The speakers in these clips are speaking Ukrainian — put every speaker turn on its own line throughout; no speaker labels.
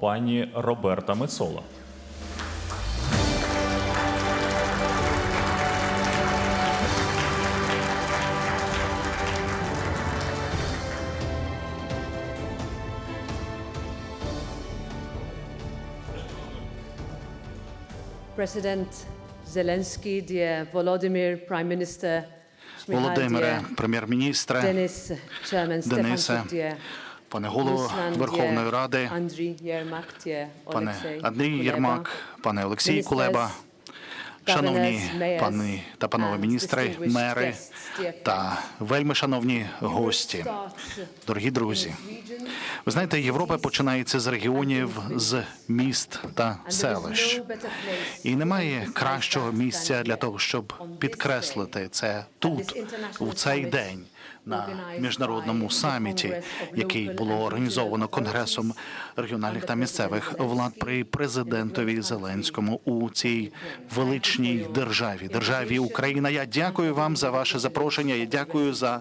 пані Роберта Мецола.
President Zelensky, dear Volodymyr, Prime Minister Shmyhal,
Володимире, прем'єр-міністре,
Chairman Stefan
Денисе,
dear
пане голово Верховної Ради, пане Андрій Єрмак, пане Олексій Кулеба, шановні пани та панове міністри, мери та вельми шановні гості, дорогі друзі. Ви знаєте, Європа починається з регіонів, з міст та селищ. І немає кращого місця для того, щоб підкреслити це тут, у цей день, на міжнародному саміті, який було організовано Конгресом регіональних та місцевих влад при президентові Зеленському у цій величній державі, державі Україна. Я дякую вам за ваше запрошення. Я дякую за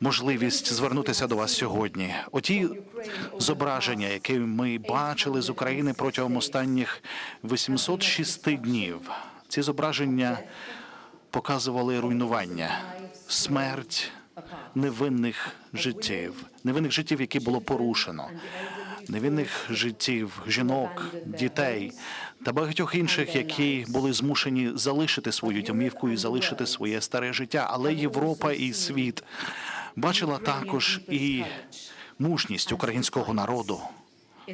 можливість звернутися до вас сьогодні. Оті зображення, які ми бачили з України протягом останніх 806 днів, ці зображення показували руйнування, смерть невинних життів, невинних життів, які було порушено, невинних життів жінок, дітей та багатьох інших, які були змушені залишити свою домівку і залишити своє старе життя. Але Європа і світ бачила також і мужність українського народу,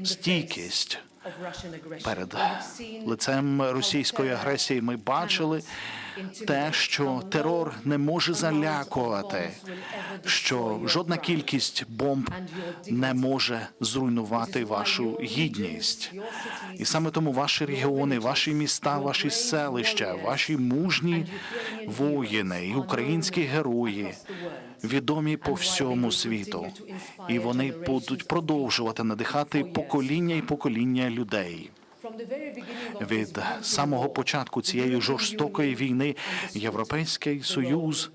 стійкість. Перед лицем російської агресії. Ми бачили те, що терор не може залякувати, що жодна кількість бомб не може зруйнувати вашу гідність. І саме тому ваші регіони, ваші міста, ваші селища, ваші мужні воїни і українські герої відомі по всьому світу, і вони будуть продовжувати надихати покоління і покоління людей. Від самого початку цієї жорстокої війни Європейський Союз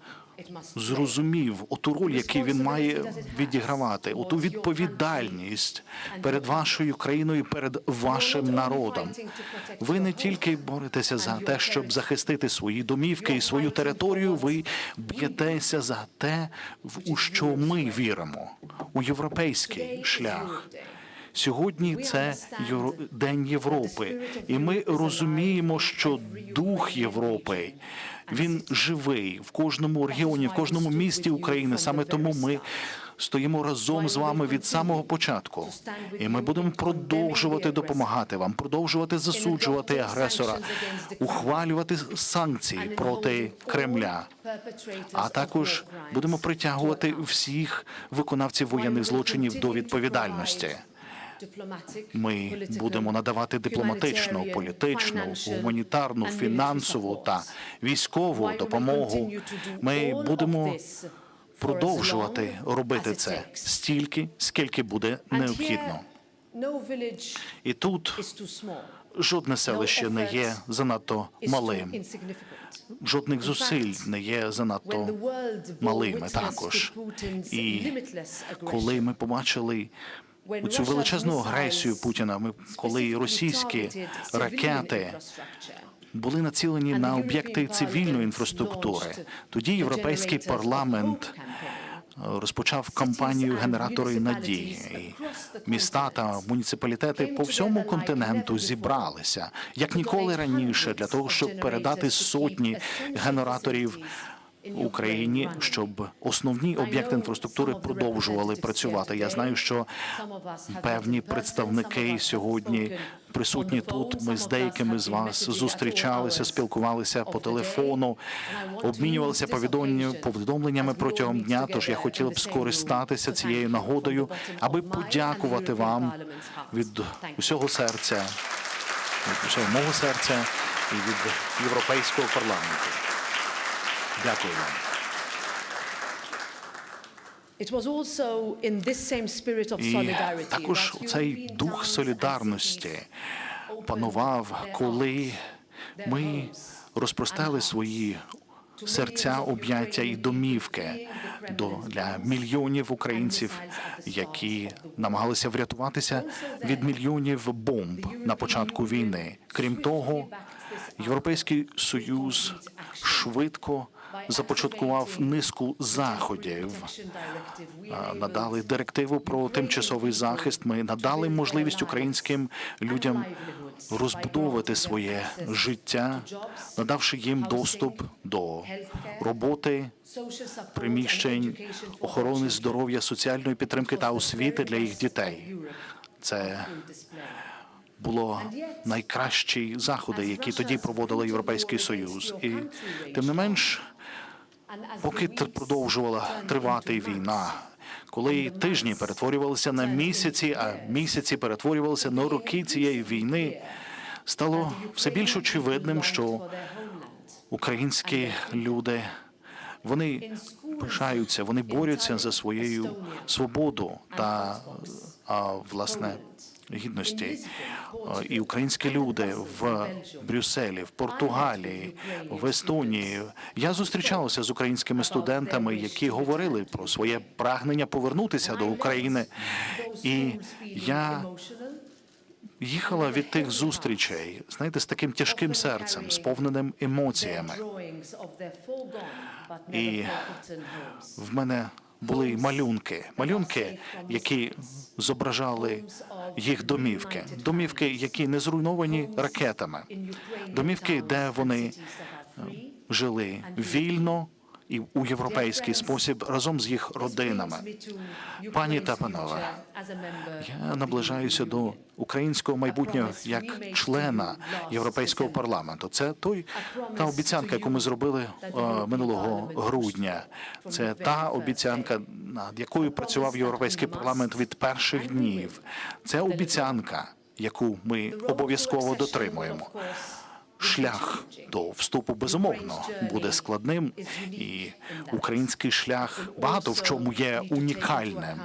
зрозумів оту роль, яку він має відігравати, оту відповідальність перед вашою країною, перед вашим народом. Ви не тільки боретеся за те, щоб захистити свої домівки і свою територію. Ви б'єтеся за те, у що ми віримо, у європейський шлях. Сьогодні це День Європи, і ми розуміємо, що дух Європи він живий в кожному регіоні, в кожному місті України. Саме тому ми стоїмо разом з вами від самого початку, і ми будемо продовжувати допомагати вам, продовжувати засуджувати агресора, ухвалювати санкції проти Кремля. А також будемо притягувати всіх виконавців воєнних злочинів до відповідальності. Ми будемо надавати дипломатичну, політичну, гуманітарну, фінансову та військову допомогу. Ми будемо продовжувати робити це стільки, скільки буде необхідно. І тут жодне селище не є занадто малим. Жодних зусиль не є занадто малими також. І коли ми побачили цю величезну агресію Путіна, ми коли російські ракети були націлені на об'єкти цивільної інфраструктури, тоді європейський парламент розпочав кампанію генератори надії. І міста та муніципалітети по всьому континенту зібралися як ніколи раніше для того, щоб передати сотні генераторів Україні, щоб основні об'єкти інфраструктури продовжували працювати. Я знаю, що певні представники сьогодні присутні тут. Ми з деякими з вас зустрічалися, спілкувалися по телефону, обмінювалися повідомленнями- протягом дня. Тож я хотіла б скористатися цією нагодою, аби подякувати вам від усього серця, від усього мого серця і від європейського парламенту.
Spirit of
І також цей дух солідарності панував, коли ми розпростали свої серця, об'яття і домівки до для мільйонів українців, які намагалися врятуватися від мільйонів бомб на початку війни. Крім того, Європейський союз швидко започаткував низку заходів. Надали директиву про тимчасовий захист. Ми надали можливість українським людям розбудовувати своє життя, надавши їм доступ до роботи, приміщень, охорони здоров'я, соціальної підтримки та освіти для їх дітей. Це було найкращі заходи, які тоді проводила Європейський Союз. І тим не менш, поки продовжувала тривати війна, коли тижні перетворювалися на місяці, а місяці перетворювалися на роки цієї війни, стало все більш очевидним, що українські люди вони пишаються, вони борються за свою свободу та а, власне гідності. І українські люди в Брюсселі, в Португалії, в Естонії. Я зустрічався з українськими студентами, які говорили про своє прагнення повернутися до України. І я їхала від тих зустрічей, знаєте, з таким тяжким серцем, сповненим емоціями. І в мене були малюнки, малюнки, які зображали їх домівки, домівки, які не зруйновані ракетами, домівки, де вони жили вільно і у європейський спосіб разом з їх родинами. Пані та панове, я наближаюся до українського майбутнього як члена європейського парламенту. Це той та обіцянка, яку ми зробили е, минулого грудня. Це та обіцянка, над якою працював європейський парламент від перших днів. Це обіцянка, яку ми обов'язково дотримуємо. Шлях до вступу безумовно буде складним, і український шлях багато в чому є унікальним,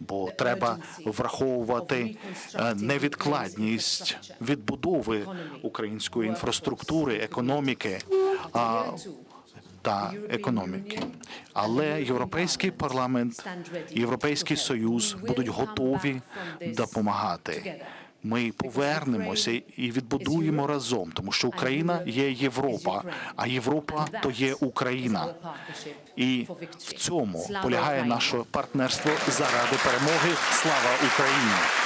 бо треба враховувати е, невідкладність відбудови української інфраструктури, економіки. та економіки, але європейський парламент, європейський союз будуть готові допомагати. Ми повернемося і відбудуємо разом, тому що Україна є Європа, а Європа то є Україна. І в цьому полягає наше партнерство заради перемоги. Слава Україні!